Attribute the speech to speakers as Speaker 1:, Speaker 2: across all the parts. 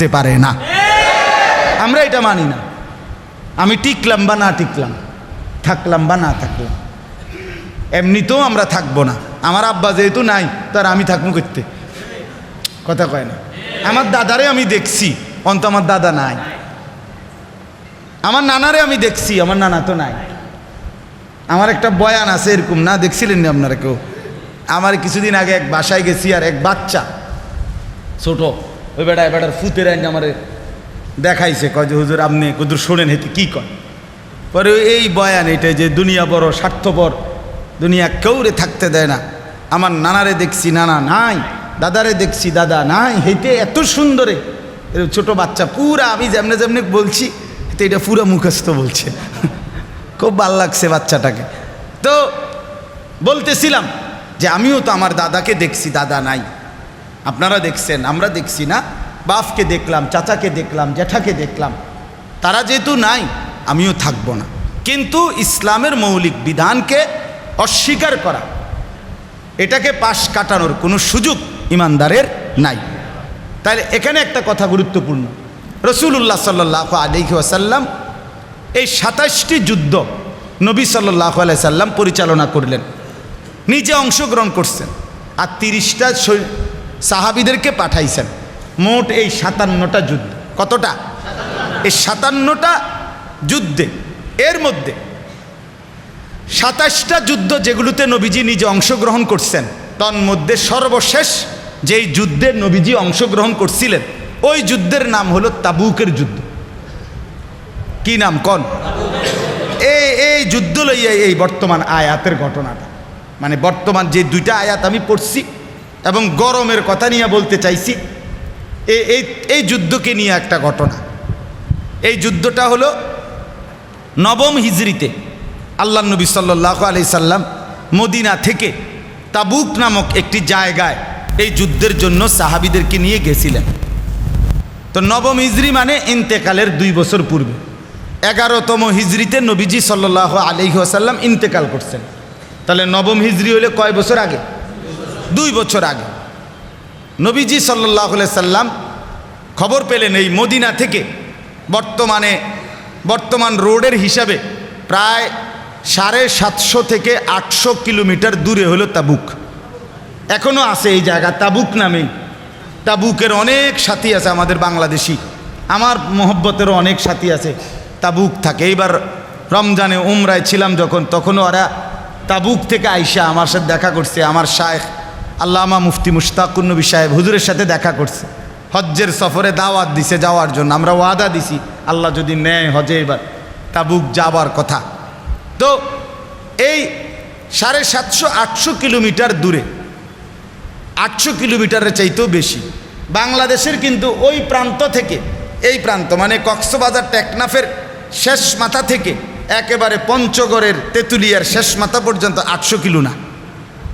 Speaker 1: থাকতে পারে না। আমরা এটা মানি না। আমি টিকলাম বা না টিকলাম, থাকলাম বা না থাকলাম। এমনিতেও আমরা থাকব না। আমার আব্বা যেহেতু নাই তার আমি থাকব করতে। কথা কয় না। আমার দাদারে আমি দেখছি অন্ত আমার দাদা নাই। আমার নানারে আমি দেখছি, আমার নানা তো নাই। আমার একটা বয়ান আছে এরকম, না দেখছিলেন আপনারা কেউ? আমার কিছুদিন আগে এক বাসায় গেছি আর এক বাচ্চা, ছোট। ওই বেটা বেটার ফুতের আইন আমার দেখাইছে, কয় যে, হুজুর, আপনি কুদুর শোনেন, হেতে কী কয়? পরে এই বয়ান এটা যে, দুনিয়া বড় স্বার্থপর, দুনিয়া কেউরে থাকতে দেয় না। আমার নানারে দেখছি, নানা নাই, দাদারে দেখছি, দাদা নাই, হেঁটে এত সুন্দরে। ছোট বাচ্চা পুরা, আমি যেমনে যেমনে বলছি তো এটা পুরো মুখস্থ বলছে। খুব ভালো লাগছে বাচ্চাটাকে। তো বলতেছিলাম যে, আমিও তো আমার দাদাকে দেখছি, দাদা নাই। আপনারা দেখছেন, আমরা দেখছি না। বাপকে দেখলাম, চাচাকে দেখলাম জ্যাঠাকে দেখলাম। তারা যেহেতু নাই, আমিও থাকব না। কিন্তু ইসলামের মৌলিক বিধানকে অস্বীকার করা, এটাকে পাশ কাটানোর কোনো সুযোগ ইমানদারের নাই। তাহলে এখানে একটা কথা গুরুত্বপূর্ণ। রসুল্লাহ সাল্লাহ আলহি আসাল্লাম এই সাতাশটি যুদ্ধ নবী সাল্লাহ সাল্লাম পরিচালনা করলেন। নিজে অংশগ্রহণ করছেন। আর তিরিশটা সাহাবিদেরকে পাঠাইছেন। মোট এই সাতান্নটা যুদ্ধ। কতটা? এই সাতান্নটা যুদ্ধে, এর মধ্যে সাতাশটা যুদ্ধ যেগুলোতে নবীজি নিজে অংশগ্রহণ করছেন তন্মধ্যে সর্বশেষ যেই যুদ্ধে নবীজি অংশগ্রহণ করছিলেন, ওই যুদ্ধের নাম হলো তাবুকের যুদ্ধ। কি নাম? কন? এই এই যুদ্ধ লইয়া এই বর্তমান আয়াতের ঘটনাটা। মানে বর্তমান যে দুইটা আয়াত আমি পড়ছি এবং গরমের কথা নিয়ে বলতে চাইছি এই এই যুদ্ধকে নিয়ে একটা ঘটনা। এই যুদ্ধটা হলো নবম হিজড়িতে আল্লাহ নবী সাল্লাহ আলি সাল্লাম মদিনা থেকে তাবুক নামক একটি জায়গায় এই যুদ্ধের জন্য সাহাবিদেরকে নিয়ে গেছিলেন। তো নবম হিজড়ি মানে ইন্তেকালের দুই বছর পূর্বে। এগারোতম হিজড়িতে নবীজি সাল্লাহ আলহি আসাল্লাম ইন্তেকাল করছেন। তাহলে নবম হিজড়ি হলে কয় বছর আগে? দুই বছর আগে। নবীজি সাল্লাহ সাল্লাম খবর পেলেন এই মদিনা থেকে বর্তমানে, বর্তমান রোডের হিসাবে প্রায় সাড়ে সাতশো থেকে আটশো কিলোমিটার দূরে হলো তাবুক। এখনও আছে এই জায়গা, তাবুক নামেই তাবুকের অনেক সাথী আছে আমাদের বাংলাদেশি। আমার মোহব্বতেরও অনেক সাথী আছে, তাবুক থাকে। এইবার রমজানে উমরায় ছিলাম যখন, তখনও ওরা তাবুক থেকে আইসা আমার সাথে দেখা করছে, আমার শায়েখ আল্লামা মুফতি মুশতাকুন্নবী সাহেব হুজুরের সাথে দেখা করছে। হজ্জের সফরে দাওয়াত দিছে যাওয়ার জন্য, আমরা ওয়াদা দিছি, আল্লাহ যদি নেয় হজে এবার, তাবুক যাবার কথা। তো এই সাড়ে সাতশো, আটশো কিলোমিটার দূরে, আটশো কিলোমিটারের চাইতেও বেশি, বাংলাদেশের কিন্তু ওই প্রান্ত থেকে, এই প্রান্ত মানে কক্সবাজার টেকনাফের শেষ মাথা থেকে একেবারে পঞ্চগড়ের তেঁতুলিয়ার শেষ মাথা পর্যন্ত আটশো কিলো না।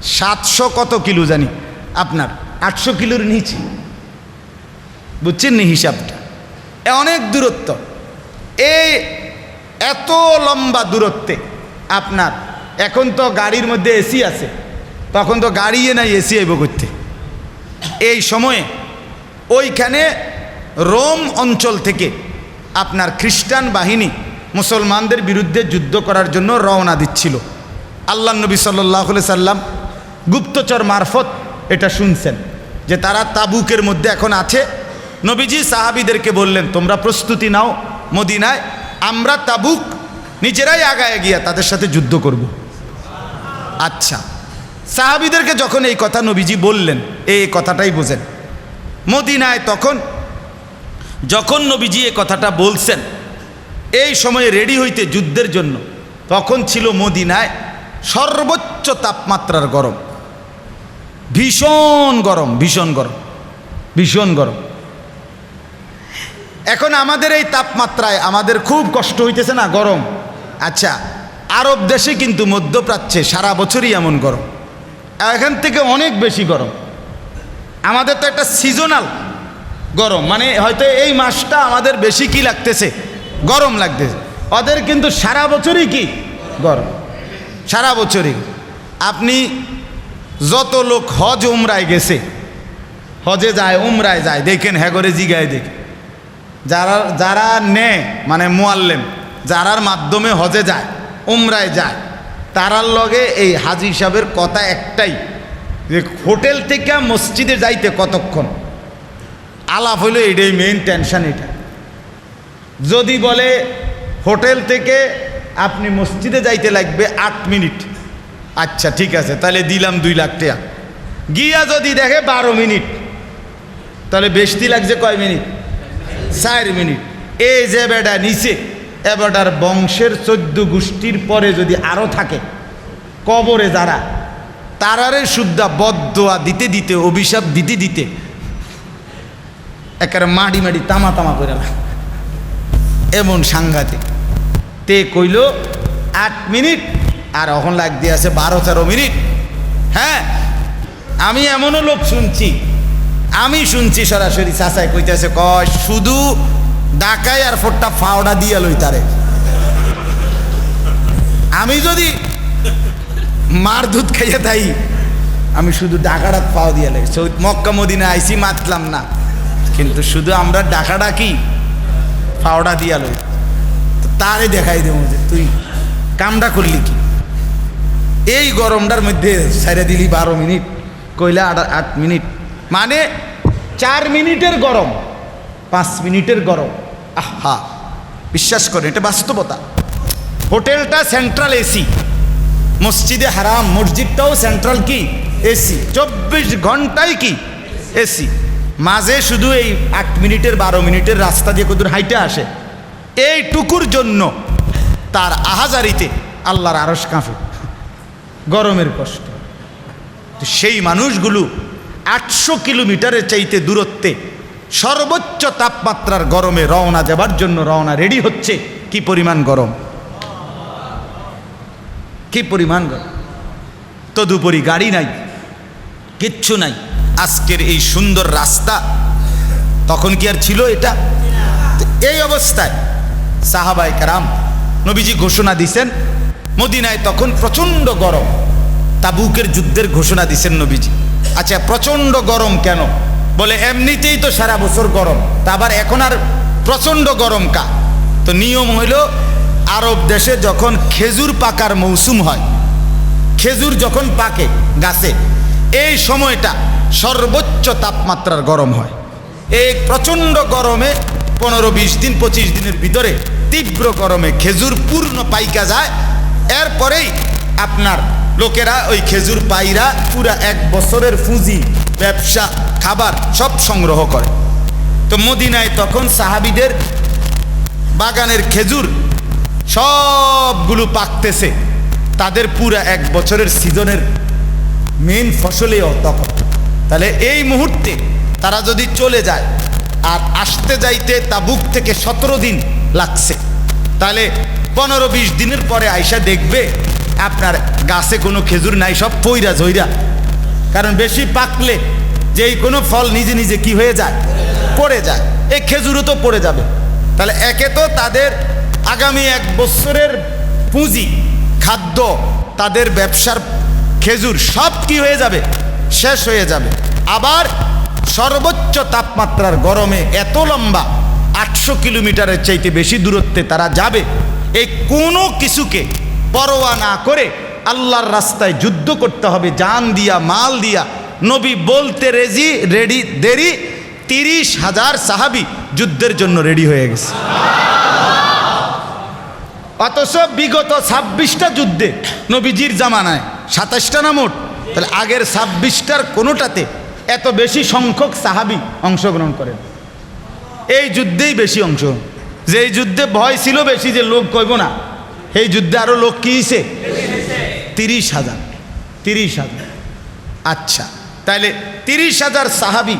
Speaker 1: সাতশো কত কিলো জানি? আপনার আটশো কিলোর নিচে। বুঝছেন নি হিসাবটা? এ অনেক দূরত্ব। এই এত লম্বা দূরত্বে আপনার, এখন তো গাড়ির মধ্যে এসি আছে। তখন তো গাড়িয়ে নাই এসি আইব করতে। এই সময়ে ওইখানে রোম অঞ্চল থেকে আপনার খ্রিস্টান বাহিনী মুসলমানদের বিরুদ্ধে যুদ্ধ করার জন্য রওনা দিচ্ছিল। আল্লাহ নবী সাল্লাহ সাল্লাম গুপ্তচর মারফত এটা শুনছেন, যে তারা তাবুকের মধ্যে এখন আছে। নবীজি সাহাবিদেরকে বললেন, তোমরা প্রস্তুতি নাও মদিনায়, আমরা তাবুক নিজেরাই আগায় গিয়া তাদের সাথে যুদ্ধ করব। আচ্ছা সাহাবিদেরকে যখন এই কথা নবীজি বললেন এই কথাটাই বোঝেন। মদিনায় তখন, যখন নবীজি এ কথাটা বলছেন, এই সময়ে রেডি হইতে যুদ্ধের জন্য, তখন ছিল মদিনায় সর্বোচ্চ তাপমাত্রার গরম। ভীষণ গরম ভীষণ গরম ভীষণ গরম। এখন আমাদের এই তাপমাত্রায় আমাদের খুব কষ্ট হইতেছে না গরম? আচ্ছা আরব দেশে কিন্তু মধ্যপ্রাচ্যে সারা বছরই এমন গরম। এখান থেকে অনেক বেশি গরম। আমাদের তো একটা সিজনাল গরম মানে হয়তো এই মাসটা আমাদের বেশি কি লাগতেছে? গরম লাগতেছে। ওদের কিন্তু সারা বছরই কি? গরম। সারা বছরই। আপনি যত লোক হজ উমরায় গেছে, হজে যায়, উমরায় যায়, দেখেন হ্যাগরে জিগায় দেখে। যারা যারা নেয় মানে মোয়াল্লেম, যারার মাধ্যমে হজে যায়, উমরায় যায়, তারার লগে এই হাজি সাহেবের কথা একটাই, যে হোটেল থেকে মসজিদে যাইতে কতক্ষণ? আলাপ হইল এটাই মেইন টেনশন এটা। যদি বলে হোটেল থেকে আপনি মসজিদে যাইতে লাগবে আট মিনিট। আচ্ছা ঠিক আছে, তাহলে দিলাম দুই লাখ টাকা গিয়া যদি দেখে বারো মিনিট, তাহলে বেশি লাগছে কয় মিনিট? চার মিনিট। এই যে বেটা নিচে এ বেটার বংশের চোদ্দ গোষ্ঠীর পরে যদি আরও থাকে, কবরে যারা, তারারে শুদ্ধা বদোয়া দিতে দিতে, অভিশাপ দিতে দিতে, একেবারে মাড়ি মাড়ি তামা তামা করে না। এমন সাংঘাতিক। তে কইল, আট মিনিট আর এখন লাগ দিয়ে আছে বারো, তেরো মিনিট। হ্যাঁ আমি এমনও লোক শুনছি। আমি শুনছি সরাসরি চাচাই কইতেছে, কয়, শুধু ডাকায় আর ফোরটা ফাওড়া দিয়া লই তারে। আমি যদি মার দুধ খাইয়ে তাই আমি শুধু ডাকাটা পাও দিয়ে লাগে মক্কা মদিনা আইসি মাতলাম না। কিন্তু শুধু আমরা ডাকাটা কি ফাওড়া দিয়া লই। তারে দেখাই দেবো যে তুই কামটা করলি কি? এই গরমটার মধ্যে সাইরে দিলি বারো মিনিট, কইলা আট আট মিনিট। মানে চার মিনিটের গরম, পাঁচ মিনিটের গরম। আহা, বিশ্বাস করেন এটা বাস্তবতা। হোটেলটা সেন্ট্রাল এসি মসজিদে হারাম, মসজিদটাও সেন্ট্রাল কি? এসি চব্বিশ ঘন্টায় কি? এসি মাঝে শুধু এই আট মিনিটের, বারো মিনিটের রাস্তা দিয়ে কদূর হাইটে আসে। এইটুকুর জন্য তার আহাজারিতে আল্লাহর আরস কাঁপে গরমের কষ্ট। সেই মানুষগুলো আটশো কিলোমিটারের চাইতে দূরত্বে সর্বোচ্চ তাপমাত্রার গরমে রওনা দেবার জন্য রওনা রেডি হচ্ছে। কি পরিমাণ গরম? কি পরিমাণ গরম? তদুপরি গাড়ি নাই, কিচ্ছু নাই। আজকের এই সুন্দর রাস্তা, তখন কি আর ছিল এটা? এই অবস্থায় সাহাবাই কারাম নবীজি ঘোষণা দিছেন মদিনায় তখন প্রচণ্ড গরম। তাবুকের যুদ্ধের ঘোষণা দিছেন নবীজি। আচ্ছা প্রচণ্ড গরম কেন? বলে, এমনিতেই তো সারা বছর গরম। তা আবার এখন আর প্রচণ্ড গরম কা? তো নিয়ম হইল, আরব দেশে যখন খেজুর পাকার মৌসুম হয়, খেজুর যখন পাকে গাছে, এই সময়টা সর্বোচ্চ তাপমাত্রার গরম হয়। এই প্রচণ্ড গরমে পনেরো, বিশ দিন, পঁচিশ দিনের ভিতরে তীব্র গরমে খেজুর পূর্ণ পাইকা যায় এরপরেই আপনার লোকেরা ওই খেজুর পাইরা পুরা এক বছরের পুঁজি, ব্যবসা, খাবার সব সংগ্রহ করে। তো মদিনায় তখন সাহাবিদের বাগানের খেজুর সবগুলো পাকতেছে। তাদের পুরা এক বছরের সিজনের মেন ফসলেও তখন। তাহলে এই মুহূর্তে তারা যদি চলে যায় আর আসতে যাইতে তাবুক থেকে সতেরো দিন লাগছে, তাহলে পনেরো বিশ দিনের পরে আয়সা দেখবে আপনার গাছে কোনো খেজুর নাই, সব পইরা ঝইরা। কারণ বেশি পাকলে যেই কোনো ফল নিজে নিজে কি হয়ে যায়? পড়ে যায়। এই খেজুরও তো পড়ে যাবে। তাহলে একে তো তাদের আগামী এক বছরের পুঁজি, খাদ্য, তাদের ব্যবসার খেজুর, সব কি হয়ে যাবে? শেষ হয়ে যাবে। আবার সর্বোচ্চ তাপমাত্রার গরমে এত লম্বা, আটশো কিলোমিটারের চাইতে বেশি দূরত্বে তারা যাবে। এই কোনো কিছুকে পরোয়া না করে আল্লাহর রাস্তায় যুদ্ধ করতে হবে, জান দিয়া, মাল দিয়া। নবী বলতে রেজি, রেডি, দেরি, তিরিশ হাজার সাহাবি যুদ্ধের জন্য রেডি হয়ে গেছে। অথচ বিগত ছাব্বিশটা যুদ্ধে নবীজির জামানায় সাতাশটা না মোট, তাহলে আগের ছাব্বিশটার কোনোটাতে এত বেশি সংখ্যক সাহাবি অংশগ্রহণ করেন? এই যুদ্ধেই বেশি অংশ এই যুদ্ধে ভয় ছিল বেশি যে লোক কইব না, এই যুদ্ধে আরও লোক কি হয়েছে তিরিশ হাজার তিরিশ হাজার। আচ্ছা তাহলে তিরিশ হাজার সাহাবি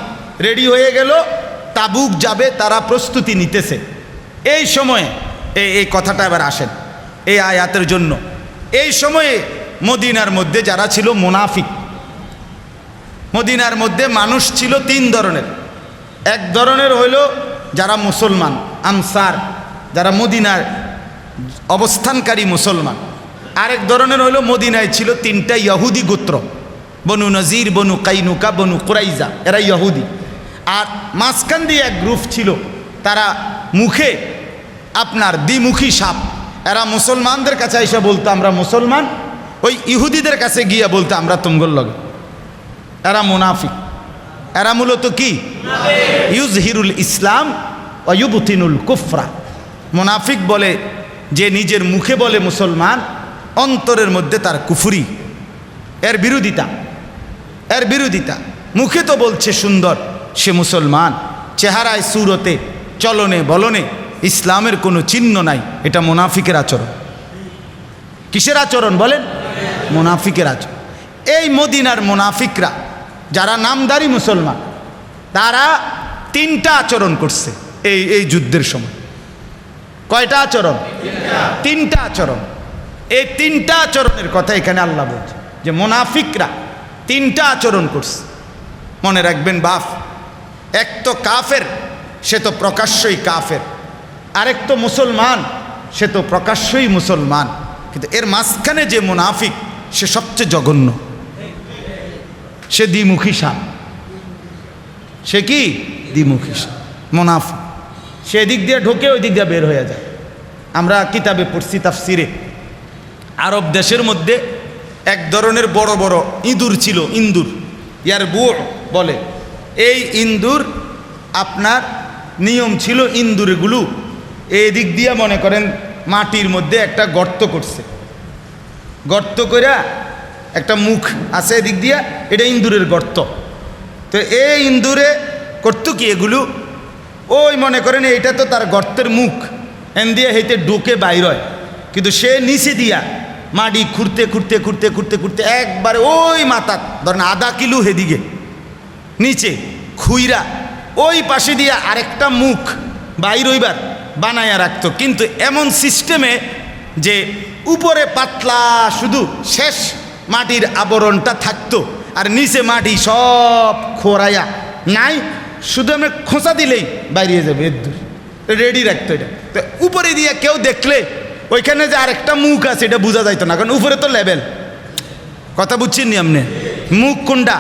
Speaker 1: রেডি হয়ে গেল, তাবুক যাবে, তারা প্রস্তুতি নিতেছে। এই সময়ে, এই এই কথাটা এবার আসেন, এই আয়াতের জন্য। এই সময়ে মদিনার মধ্যে যারা ছিল মোনাফিক, মদিনার মধ্যে মানুষ ছিল তিন ধরনের। এক ধরনের হইল যারা মুসলমান আনসার যারা মদিনার অবস্থানকারী মুসলমান। আরেক ধরনের হইল মদিনায় ছিল তিনটা ইহুদি গোত্র। বনু নজির বনু কাইনুকা বনু কুরাইজা এরা ইহুদি। আর মাঝখান দিয়ে এক গ্রুপ ছিল তারা মুখে আপনার দ্বিমুখী সাপ। এরা মুসলমানদের কাছে এসে বলতো আমরা মুসলমান। ওই ইহুদিদের কাছে গিয়ে বলতো আমরা তুমগল লগে। এরা মুনাফিক। এরা মূলত কি? ইউজ হিরুল ইসলাম অয়ুবতিনুল কুফরা। মুনাফিক বলে, যে নিজের মুখে বলে মুসলমান, অন্তরের মধ্যে তার কুফুরি। এর বিরোধিতা এর বিরোধিতা। মুখে তো বলছে সুন্দর, সে মুসলমান। চেহারায়, সুরতে, চলনে, বলনে ইসলামের কোনো চিহ্ন নাই, এটা মুনাফিকের আচরণ। কিসের আচরণ বলেন? মোনাফিকের আচরণ। এই মদিনার মোনাফিকরা, যারা নামদারি মুসলমান, তারা তিনটা আচরণ করছে। এই এই যুদ্ধের সময়। কয়টা আচরণ? তিনটা আচরণ। এই তিনটা আচরণের কথা এখানে আল্লাহ বলছে যে মুনাফিকরা তিনটা আচরণ করছে। মনে রাখবেন বাপ এক তো কাফের, সে তো প্রকাশ্যই কাফের। আরেক তো মুসলমান, সে তো প্রকাশ্যই মুসলমান। কিন্তু এর মাঝখানে যে মুনাফিক, সে সবচেয়ে জঘন্য। সে দ্বিমুখী সাপ। সে কি? দ্বিমুখী সাপ। মুনাফিক। সে দিক দিয়ে ঢোকে ওই দিক দিয়ে বের হয়ে যায়। আমরা কিতাবে পড়ছি তাফসিরে। আরব দেশের মধ্যে এক ধরনের বড় বড় ইঁদুর ছিল, ইন্দুর ইয়ার বুড় বলে। এই ইন্দুর আপনার নিয়ম ছিল ইন্দুরগুলো এই দিক দিয়ে মনে করেন মাটির মধ্যে একটা গর্ত করছে। গর্ত করে একটা মুখ আছে এদিক দিয়া, এটা ইন্দুরের গর্ত। তো এই ইন্দুরে করতো কি এগুলো? ওই মনে করেন এইটা তো তার গর্তের মুখ। এন দিয়ে হেঁটে ঢুকে বাইর কিন্তু সে নিচে দিয়া মাটি খুঁড়তে খুঁড়তে খুঁড়তে খুঁড়তে খুঁড়তে একবারে ওই মাথা, ধরেন আধা কিলো হেদিকে, নিচে খুইরা ওই পাশে দিয়ে আরেকটা মুখ বাইর হইবার বানায়া রাখতো। কিন্তু এমন সিস্টেমে যে উপরে পাতলা শুধু শেষ মাটির আবরণটা থাকতো, আর নিচে মাটি সব খোরাইয়া নাই শুধু আমরা খোঁচা দিলেই বাইরে যাবে, এর দূর। রেডি রাখতো এটা। তো উপরে দিয়ে কেউ দেখলে, ওইখানে যে আরেকটা মুখ আছে, এটা বোঝা যাইতো না, কারণ উপরে তো লেভেল কথা বুঝছেন নি আপনি? মুখ কোনটা?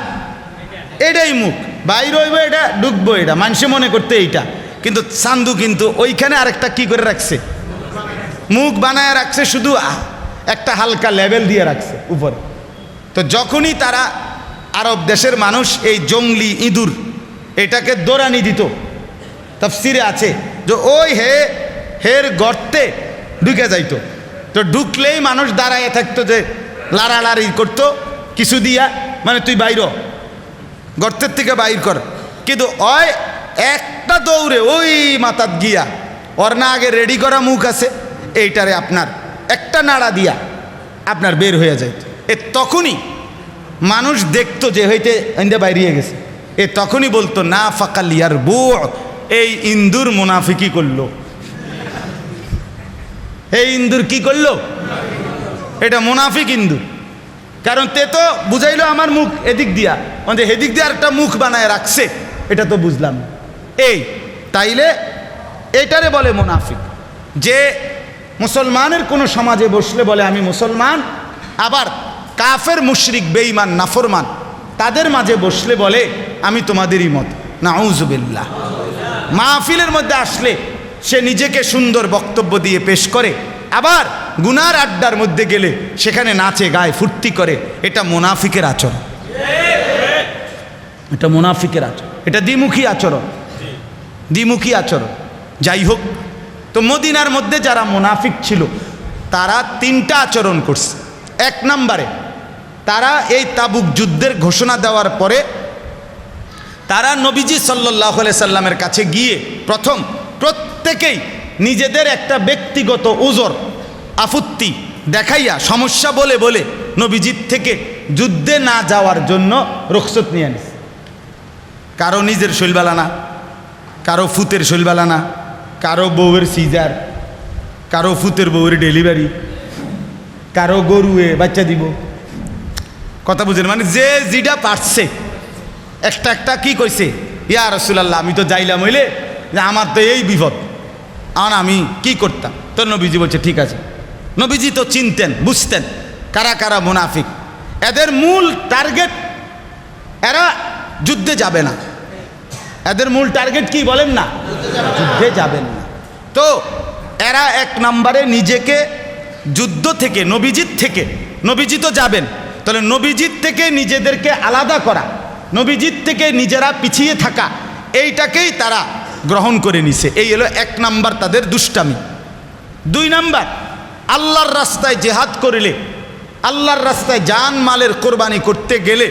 Speaker 1: এটাই মুখ। বাইর হইব এটা, ঢুকবো এটা। মানুষে মনে করতে এইটা। কিন্তু সান্দু কিন্তু ওইখানে আরেকটা কি করে রাখছে? মুখ বানায় রাখছে শুধু একটা হালকা লেভেল দিয়ে রাখছে উপরে। তো যখনই তারা আরব দেশের মানুষ, এই জঙ্গলি ইঁদুর এটাকে দৌড়ানি দিত। তফসিরে আছে যে ওই হে, হের গর্তে ঢুকে যাইতো। তো ঢুকলেই মানুষ দাঁড়ায় থাকতো যে লাড়ালাড়ি করতো, কিছু দিয়া মানে তুই বাইর। গর্তের থেকে বাইর কর। কিন্তু ওই একটা দৌড়ে ওই মাথাত গিয়া, ওর না আগে রেডি করা মুখ আছে, এইটারে আপনার একটা নাড়া দিয়া আপনার বের হয়ে যায় এ তখনই মানুষ দেখতো যে হইতে ইন্দে বাইরিয়ে গেছে। এ তখনই বলতো, না ফাকালিয়ার বু এই ইন্দুর মুনাফিকি করল। এই ইন্দুর কি করল? এটা মুনাফিক ইন্দুর। কারণ তে তো বুঝাইলো আমার মুখ এদিক দিয়া। মানে হেদিক দিয়ে একটা মুখ বানায় রাখছে, এটা তো বুঝলাম। এই, তাইলে এটারে বলে মুনাফিক। যে মুসলমানের কোনো সমাজে বসলে বলে, আমি মুসলমান। আবার কাফের মুশরিক, বেঈমান, নাফরমান তাদের মাঝে বসলে বলে, আমি তোমাদেরই মত। নাউজুবিল্লাহ। মাহফিলের মধ্যে আসলে সে নিজেকে সুন্দর বক্তব্য দিয়ে পেশ করে, আবার গুনার আড্ডার মধ্যে গেলে সেখানে নাচে, গায়ে, ফুর্তি করে, এটা মোনাফিকের আচরণ। এটা মোনাফিকের আচরণ। এটা দ্বিমুখী আচরণ। দ্বিমুখী আচরণ। যাই হোক, তো মদিনার মধ্যে যারা মোনাফিক ছিল, তারা তিনটা আচরণ করছে। এক নম্বরে তারা এই তাবুক যুদ্ধের ঘোষণা দেওয়ার পরে তারা নবীজি সাল্লাহ সাল্লামের কাছে গিয়ে প্রথম প্রত্যেকেই নিজেদের একটা ব্যক্তিগত ওজর আফুত্তি দেখাইয়া, সমস্যা বলে বলে নবীজির থেকে যুদ্ধে না যাওয়ার জন্য রুখসত নিয়ে আনিস কারও নিজের শৈলবালা না, কারও ফুতের শৈলবালা না, কারও বউয়ের সিজার, কারও ফুতের বউয়ের ডেলিভারি, কারও গরুয়ে বাচ্চা দিব। কথা বুঝেন মানে যে যেটা পারছে। একটা একটা কি কইছে? ইয়া রসুলাল্লাহ, আমি তো যাইলাম হইলে যে আমার তো এই বিপদ। আর আমি কি করতাম? তো নবীজি বলছে, ঠিক আছে। নবীজি তো চিনতেন, বুঝতেন কারা কারা মুনাফিক। এদের মূল টার্গেট, এরা যুদ্ধে যাবে না। এদের মূল টার্গেট কি বলেন না? যুদ্ধে যাবেন না। তো এরা এক নম্বরে নিজেকে যুদ্ধ থেকে নবীজিৎ থেকে, নবীজি তো যাবেন তাহলে নবীজিৎ থেকে নিজেদেরকে আলাদা করা নবীজিৎ থেকে নিজেরা পিছিয়ে থাকা, এইটাকেই তারা গ্রহণ করে নিছে। এই হলো এক নাম্বার তাদের দুষ্টামি। দুই নাম্বার, আল্লাহর রাস্তায় জেহাদ করিলে, আল্লাহর রাস্তায় জান মালের কোরবানি করতে গেলে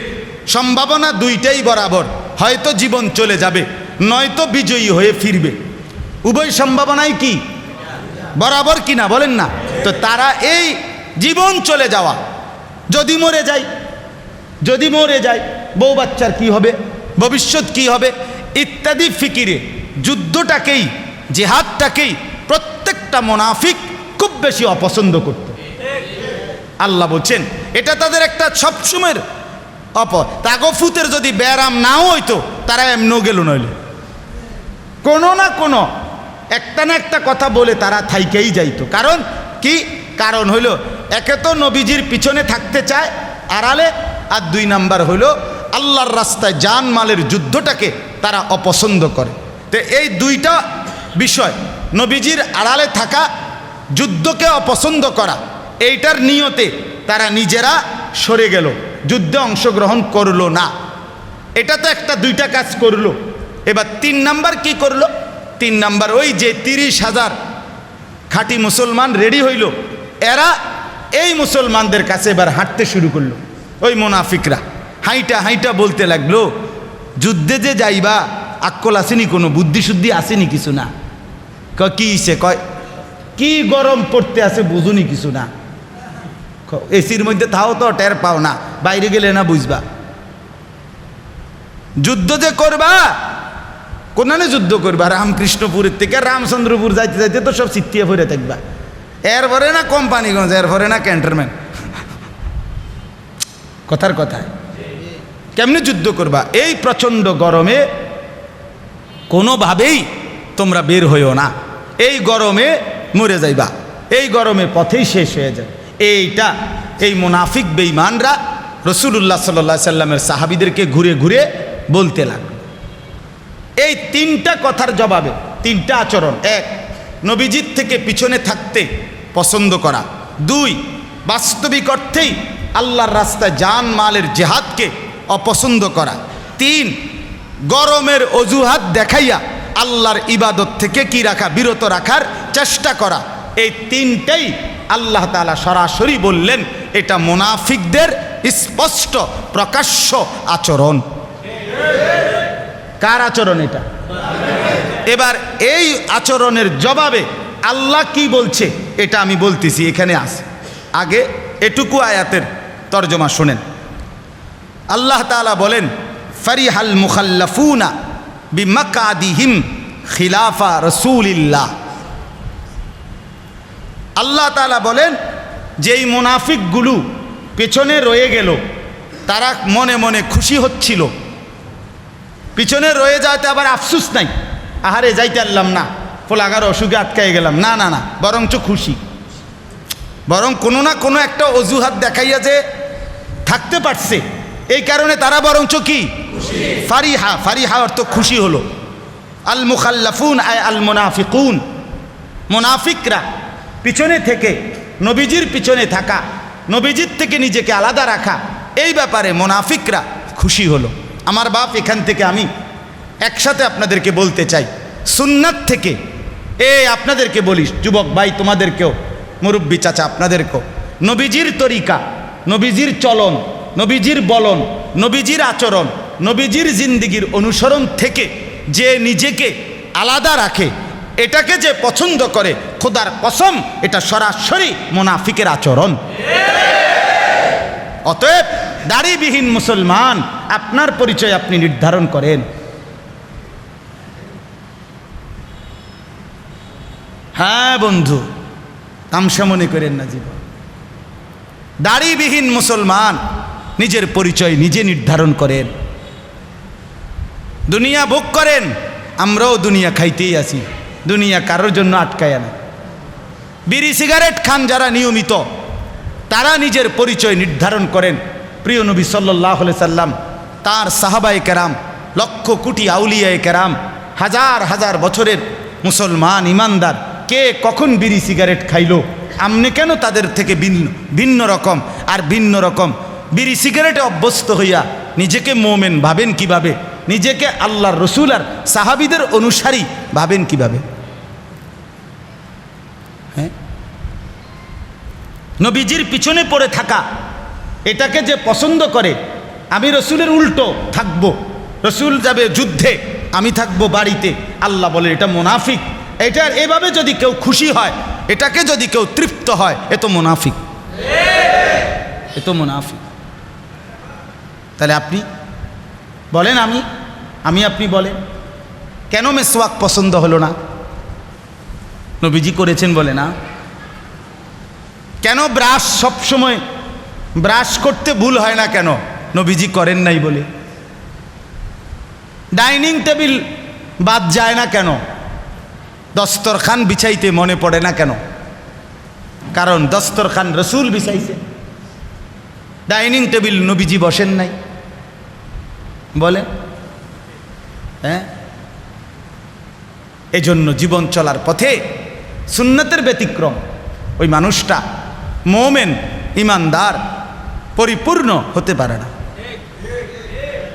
Speaker 1: সম্ভাবনা দুইটাই বরাবর, হয়তো জীবন চলে যাবে, নয়তো বিজয়ী হয়ে ফিরবে। উভয় সম্ভাবনাই কি? বরাবর কি না? বলেন না। তো তারা এই জীবন চলে যাওয়া যদি মরে যায়, যদি মরে যায়, বউ বাচ্চার কি হবে? ভবিষ্যৎ কি হবে? ইত্যাদি ফিকিরে যুদ্ধটাকেই, জেহাদটাকেই প্রত্যেকটা মোনাফিক খুব বেশি অপছন্দ করত। আল্লাহ বলছেন, এটা তাদের একটা সবসময়ের অপ, তাগফুতের যদি ব্যারাম নাও হইতো, তারা এমনও গেল নইলে। কোনো না কোনো একটা না একটা কথা বলে তারা থাইকেই যাইতো। কারণ কি? কারণ হইল, একে তো নবীজির পিছনে থাকতে চায়, আড়ালে, আর দুই নাম্বার হইল, আল্লাহর রাস্তায় জান মালের যুদ্ধটাকে তারা অপছন্দ করে। তো এই দুইটা বিষয়, নবীজির আড়ালে থাকা, যুদ্ধকে অপছন্দ করা, এইটার নিয়তে তারা নিজেরা সরে গেল, যুদ্ধে অংশগ্রহণ করল না। এটা তো একটা দুইটা কাজ করল। এবার তিন নাম্বার কি করল? তিন নাম্বার ওই যে তিরিশ হাজার খাঁটি মুসলমান রেডি হইল এরা এই মুসলমানদের কাছে এবার হাঁটতে শুরু করল। ওই মোনাফিকরা হাইটা হাইটা বলতে লাগল, যুদ্ধে যে যাইবা, আক্কল আসেনি কোনো, বুদ্ধি শুদ্ধি আসেনি কিছু না। ক কি সে কয়, কি গরম পড়তে আছে বুঝুনি কিছু না। এসির মধ্যে তাও তো, টের পাও না, বাইরে গেলে না বুঝবা। যুদ্ধ যে করবা, কোনানে যুদ্ধ করবা? রামকৃষ্ণপুরের থেকে রামচন্দ্রপুর যাইতে যাইতে তো সব চিত্তিয়ে ভরে থাকবা। এরপরে না কোম্পানিগঞ্জ, এরপরে না ক্যান্টনমেন্ট কথার কথায় কেমনে যুদ্ধ করবা? এই প্রচণ্ড গরমে কোনোভাবেই তোমরা বের হইও না। এই গরমে মরে যাইবা। এই গরমে পথেই শেষ হয়ে যায় এইটা এই মুনাফিক বেঈমানরা রসুল্লাহ সাল্লা সাল্লামের সাহাবিদেরকে ঘুরে ঘুরে বলতে লাগল। এই তিনটা কথার জবাবে, তিনটা আচরণ। এক নবীজিৎ থেকে পিছনে থাকতে পছন্দ করা। দুই, বাস্তবিক অর্থেই আল্লাহর রাস্তায় জান মালের জেহাদকে অপছন্দ করা। তিন, গরমের অজুহাত দেখাইয়া আল্লাহর ইবাদত থেকে কি রাখা, বিরত রাখার চেষ্টা করা। এই তিনটাই আল্লাহ তালা সরাসরি বললেন, এটা মোনাফিকদের স্পষ্ট প্রকাশ্য আচরণ। কার আচরণ এটা? এবার এই আচরণের জবাবে আল্লাহ কি বলছে? এটা আমি বলতেছি, এখানে আছে আগে এটুকু আয়াতের তর্জমা শোনেন। আল্লাহ তাআলা বলেন, ফারিহাল মুখাল্লাফুনা বিমাকাদিহিম খিলাফা রসুলিল্লাহ। আল্লাহ তালা বলেন, যেই মুনাফিকগুলো পেছনে রয়ে গেল, তারা মনে মনে খুশি হচ্ছিল। পিছনে রয়ে যাওয়াতে আবার আফসুস নাই। আহারে যাইতে পারলাম না। ফোলাগার অসুখে আটকাই গেলাম। না না না, বরঞ্চ খুশি। বরং কোনো না কোনো একটা অজুহাত দেখাইয়া যে থাকতে পারছে। এই কারণে তারা বরঞ্চ কি? ফারিহা ফারিহা অর্থ খুশি হলো। আল মুখাল্লাফুন আয় আল মোনাফিকুন। মোনাফিকরা পিছনে থেকে, নবীজির পিছনে থাকা, নবীজির থেকে নিজেকে আলাদা রাখা, এই ব্যাপারে মোনাফিকরা খুশি হলো। আমার বাপ এখান থেকে আমি একসাথে আপনাদেরকে বলতে চাই। সুন্নাত থেকে এ, আপনাদেরকে বলিস যুবক ভাই, তোমাদেরকেও, মুরব্বী চাচা, আপনাদেরকেও। নবীজির তরিকা, নবীজির চলন, নবীজির বলন, নবীজির আচরণ, নবীজির জিন্দিগির অনুসরণ থেকে যে নিজেকে আলাদা রাখে, এটাকে যে পছন্দ করে, খোদার কসম, এটা সরাসরি মোনাফিকের আচরণ। অতএব, দাড়িবিহীন মুসলমান, আপনার পরিচয় আপনি নির্ধারণ করেন। হ্যাঁ বন্ধু। তামসা মনে করেন না জীবন। দাড়িবিহীন মুসলমান, নিজের পরিচয় নিজে নির্ধারণ করেন। দুনিয়া ভোগ করেন, আমরাও দুনিয়া খাইতেই আছি। দুনিয়া কারোর জন্য আটকায় না বিড়ি সিগারেট খান যারা নিয়মিত, তারা নিজের পরিচয় নির্ধারণ করেন। প্রিয় নবী সাল্লাহ সাল্লাম, তার সাহাবাই কেরাম, লক্ষ কোটি আউলিয়ায় কেরাম, হাজার হাজার বছরের মুসলমান ইমানদার কে কখন বিড়ি সিগারেট খাইলো? আমনে কেন তাদের থেকে ভিন্ন ভিন্ন রকম আর ভিন্ন রকম? বিড়ি সিগারেটে অভ্যস্ত হইয়া নিজেকে মোমেন ভাবেন কীভাবে? নিজেকে আল্লাহর রসুল আর সাহাবিদের অনুসারী ভাবেন কীভাবে? হ্যাঁ? নবীজির পিছনে পড়ে থাকা, এটাকে যে পছন্দ করে, আমি রসুলের উল্টো থাকব। রসুল যাবে যুদ্ধে, আমি থাকব বাড়িতে। আল্লাহ বলে, এটা মোনাফিক। এটা এভাবে যদি কেউ খুশি হয়, এটাকে যদি কেউ তৃপ্ত হয়, এ তো মোনাফিক। এ তো মোনাফিক। তাহলে আপনি বলেন আমি আমি আপনি বলেন। কেন মেসওয়াক পছন্দ হলো না? নবীজি করেছেন বলে না? কেন ব্রাশ সবসময়, ব্রাশ করতে ভুল হয় না কেন? নবীজি করেন নাই বলে। ডাইনিং টেবিল বাদ যায় না কেন? দস্তরখান বিছাইতে মনে পড়ে না কেন? কারণ দস্তরখান রসুল বিছাইছে। ডাইনিং টেবিল নবীজি বসেন নাই। বলে হ্যাঁ? এজন্য জীবন চলার পথে সুন্নতের ব্যতিক্রম। ওই মানুষটা মোমেন, ইমানদার, পরিপূর্ণ হতে পারে না।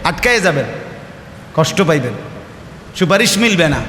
Speaker 1: আটকায় যাবেন, কষ্ট পাইবেন, সুপারিশ মিলবে না।